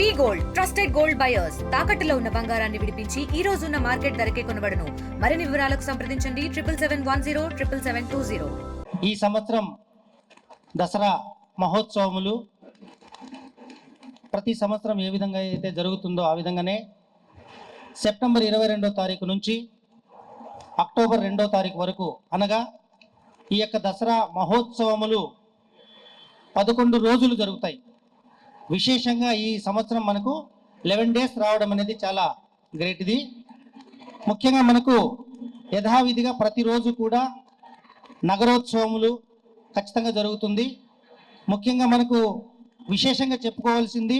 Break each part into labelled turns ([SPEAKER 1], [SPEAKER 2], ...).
[SPEAKER 1] V gold trusted gold buyers. తాకట్టులో ఉన్న బంగారాన్ని విడిపించి ఈ రోజు ఉన్న మార్కెట్ ధరకే కొనబడను. మరిన్ని వివరాలకు సంప్రదించండి. Triple seven one zero triple seven two zero.
[SPEAKER 2] ఈ సంవత్సరం దసరా మహోత్సవములు ప్రతి సంవత్సరం ఏ విధంగా అయితే జరుగుతుందో ఆ విధంగానే సెప్టెంబర్ ఇరవై రెండో తారీఖు నుంచి అక్టోబర్ రెండో తారీఖు వరకు అనగా ఈ యొక్క దసరా మహోత్సవములు పదకొండు రోజులు జరుగుతాయి. విశేషంగా ఈ సంవత్సరం మనకు లెవెన్ డేస్ రావడం అనేది చాలా గ్రేట్ది. ముఖ్యంగా మనకు యథావిధిగా ప్రతిరోజు కూడా నగరోత్సవములు ఖచ్చితంగా జరుగుతుంది. ముఖ్యంగా మనకు విశేషంగా చెప్పుకోవాల్సింది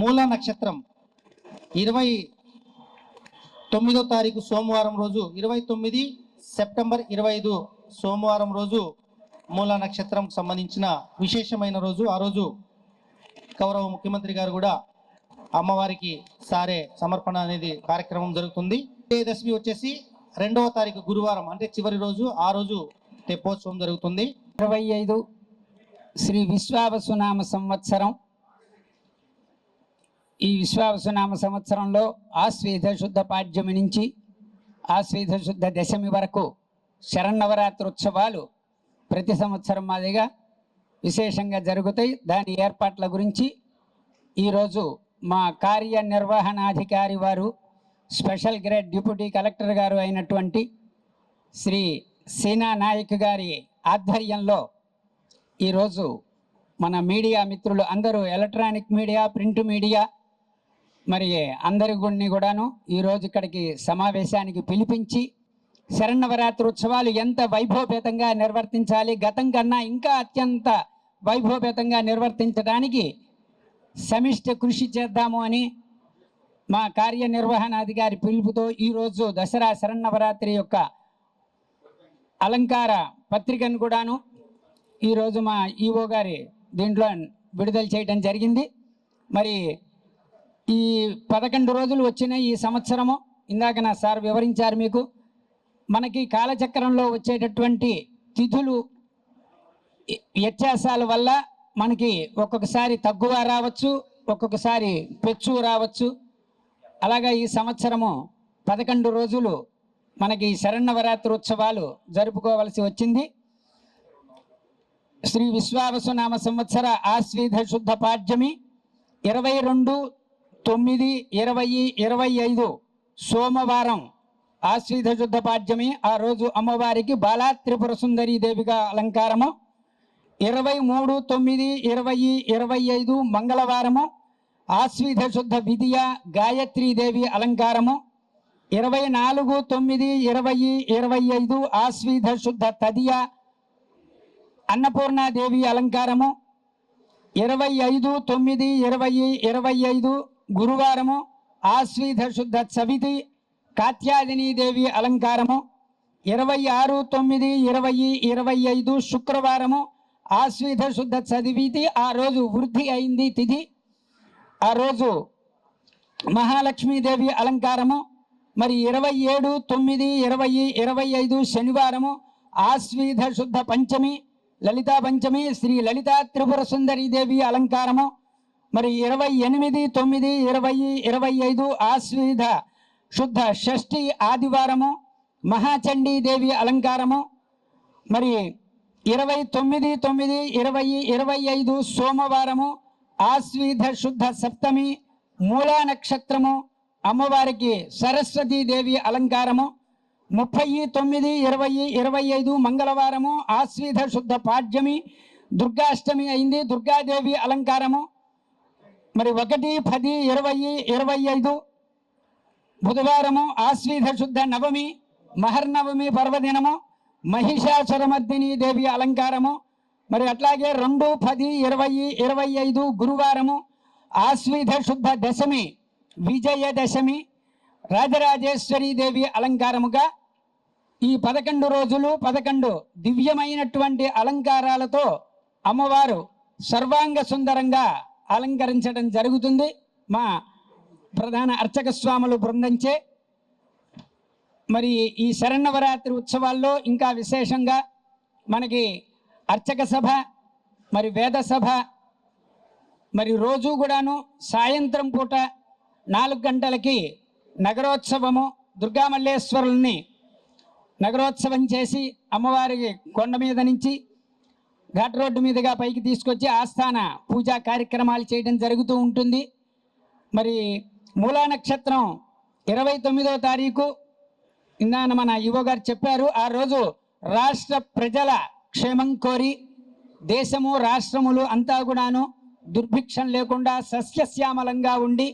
[SPEAKER 2] మూల నక్షత్రం. ఇరవై తొమ్మిదో తారీఖు సోమవారం రోజు ఇరవై తొమ్మిది సెప్టెంబర్ ఇరవై ఐదు సోమవారం రోజు మూల నక్షత్రం సంబంధించిన విశేషమైన రోజు ఆ రోజు గౌరవ ముఖ్యమంత్రి గారు కూడా అమ్మవారికి సారే సమర్పణ అనేది కార్యక్రమం జరుగుతుంది. విజయదశమి వచ్చేసి రెండవ తారీఖు గురువారం అంటే చివరి రోజు ఆ రోజు తెప్పోత్సవం జరుగుతుంది.
[SPEAKER 3] ఇరవై ఐదు శ్రీ విశ్వావసునామ సంవత్సరం. ఈ విశ్వావసునామ సంవత్సరంలో ఆశ్వేధ శుద్ధ పాడ్యమి నుంచి ఆశ్వేధ శుద్ధ దశమి వరకు శరన్నవరాత్రి ఉత్సవాలు ప్రతి సంవత్సరం మాదిరిగా విశేషంగా జరుగుతాయి. దాని ఏర్పాట్ల గురించి ఈరోజు మా కార్యనిర్వహణాధికారి వారు స్పెషల్ గ్రేడ్ డిప్యూటీ కలెక్టర్ గారు అయినటువంటి శ్రీ సీనా నాయక్ గారి ఆధ్వర్యంలో ఈరోజు మన మీడియా మిత్రులు అందరూ ఎలక్ట్రానిక్ మీడియా ప్రింట్ మీడియా మరి అందరి గుడిని కూడాను ఈరోజు ఇక్కడికి సమావేశానికి పిలిపించి శరన్నవరాత్రి ఉత్సవాలు ఎంత వైభవపేతంగా నిర్వర్తించాలి? గతం కన్నా ఇంకా అత్యంత వైభవపేతంగా నిర్వర్తించడానికి సమిష్టి కృషి చేద్దాము అని మా కార్యనిర్వహణాధికారి పిలుపుతో ఈరోజు దసరా శరణవరాత్రి యొక్క అలంకార పత్రికను కూడాను ఈరోజు మా ఈఓ గారి దీంట్లో విడుదల చేయడం జరిగింది. మరి ఈ పదకొండు రోజులు వచ్చిన ఈ సంవత్సరము ఇందాక నా సార్ వివరించారు మీకు మనకి కాలచక్రంలో వచ్చేటటువంటి తిథులు వ్యత్యాసాల వల్ల మనకి ఒక్కొక్కసారి తగ్గువ రావచ్చు ఒక్కొక్కసారి పెచ్చు రావచ్చు. అలాగా ఈ సంవత్సరము పదకొండు రోజులు మనకి శరణవరాత్రి ఉత్సవాలు జరుపుకోవలసి వచ్చింది. శ్రీ విశ్వావసునామ సంవత్సర ఆశ్వీధ శుద్ధ పాడ్యమి ఇరవై రెండు తొమ్మిది ఇరవై ఇరవై ఐదు సోమవారం ఆశ్వీధ శుద్ధ పాడ్యమి ఆ రోజు అమ్మవారికి బాలా త్రిపుర సుందరీ దేవిగా అలంకారము. ఇరవై మూడు తొమ్మిది ఇరవై ఇరవై ఐదు మంగళవారము ఆశ్వీధ శుద్ధ విధియ గాయత్రీదేవి అలంకారము. ఇరవై నాలుగు తొమ్మిది ఇరవై ఇరవై ఐదు ఆశ్వీధ శుద్ధ తదియ అన్నపూర్ణాదేవి అలంకారము. ఇరవై ఐదు తొమ్మిది ఇరవై ఇరవై ఐదు గురువారము ఆశ్వీధ శుద్ధ చవితి దేవి అలంకారము. ఇరవై ఆరు తొమ్మిది ఇరవై ఇరవై ఐదు శుక్రవారము. ఆశ్విధ శుద్ధ చదివితి. ఆ రోజు వృద్ధి అయింది తిథి. ఆ రోజు మహాలక్ష్మీదేవి అలంకారము. మరి ఇరవై ఏడు తొమ్మిది ఇరవై ఇరవై ఐదు శనివారము. ఆశ్వీధ శుద్ధ పంచమి లలితా పంచమి శ్రీ లలితా త్రిపుర సుందరి దేవి అలంకారము. మరి ఇరవై ఎనిమిది తొమ్మిది ఇరవై ఇరవై ఐదు ఆశ్వీధ శుద్ధ షష్ఠి ఆదివారము మహాచండీ దేవి అలంకారము. మరి ఇరవై తొమ్మిది తొమ్మిది ఇరవై ఇరవై ఐదు సోమవారము ఆశ్వీధ శుద్ధ సప్తమి మూలా నక్షత్రము అమ్మవారికి సరస్వతీదేవి అలంకారము. ముప్పై తొమ్మిది ఇరవై ఇరవై ఐదు మంగళవారము ఆశ్వీధ శుద్ధ పాడ్యమి దుర్గాష్టమి అయింది దుర్గాదేవి అలంకారము. మరి ఒకటి పది ఇరవై ఇరవై ఐదు బుధవారము ఆశ్వీధ శుద్ధ నవమి మహర్నవమి పర్వదినము మహిషాచరమర్దిని దేవి అలంకారము మరి అట్లాగే రెండు పది ఇరవై ఇరవై ఐదు గురువారము ఆశ్వీధ శుద్ధ దశమి విజయదశమి రాజరాజేశ్వరి దేవి అలంకారముగా ఈ పదకొండు రోజులు పదకొండు దివ్యమైనటువంటి అలంకారాలతో అమ్మవారు సర్వాంగ సుందరంగా అలంకరించడం జరుగుతుంది. మా ప్రధాన అర్చక స్వాములు బృందంచే మరి ఈ శరణవరాత్రి ఉత్సవాల్లో ఇంకా విశేషంగా మనకి అర్చక సభ మరి వేద సభ మరి రోజు కూడాను సాయంత్రం పూట నాలుగు గంటలకి నగరోత్సవము దుర్గామల్లేశ్వరుల్ని నగరోత్సవం చేసి అమ్మవారికి కొండ మీద నుంచి ఘాట్ రోడ్డు మీదుగా పైకి తీసుకొచ్చి ఆస్థాన పూజా కార్యక్రమాలు చేయడం జరుగుతూ ఉంటుంది. మరి మూలా నక్షత్రం ఇరవై తొమ్మిదో తారీఖు. ఇందాన మన యువ గారు చెప్పారు ఆ రోజు రాష్ట్ర ప్రజల క్షేమం కోరి దేశము రాష్ట్రములు అంతా కూడాను దుర్భిక్షం లేకుండా సస్యశ్యామలంగా ఉండి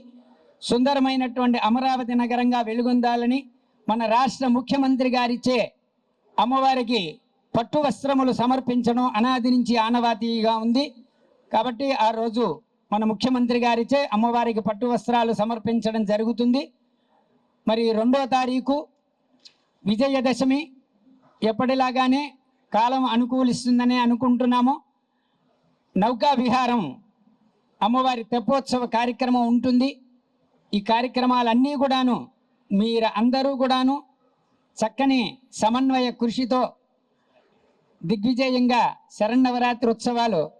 [SPEAKER 3] సుందరమైనటువంటి అమరావతి నగరంగా వెలుగొందాలని మన రాష్ట్ర ముఖ్యమంత్రి గారిచే అమ్మవారికి పట్టు వస్త్రములు సమర్పించడం అనాది నుంచి ఆనవాతీగా ఉంది. కాబట్టి ఆ రోజు మన ముఖ్యమంత్రి గారిచే అమ్మవారికి పట్టు వస్త్రాలు సమర్పించడం జరుగుతుంది. మరి రెండో తారీఖు విజయదశమి. ఎప్పటిలాగానే కాలం అనుకూలిస్తుందని అనుకుంటున్నాము. నౌకా విహారం అమ్మవారి తెప్పోత్సవ కార్యక్రమం ఉంటుంది. ఈ కార్యక్రమాలన్నీ కూడాను మీరు అందరూ కూడాను చక్కని సమన్వయ కృషితో దిగ్విజయంగా శరన్నవరాత్రి ఉత్సవాలు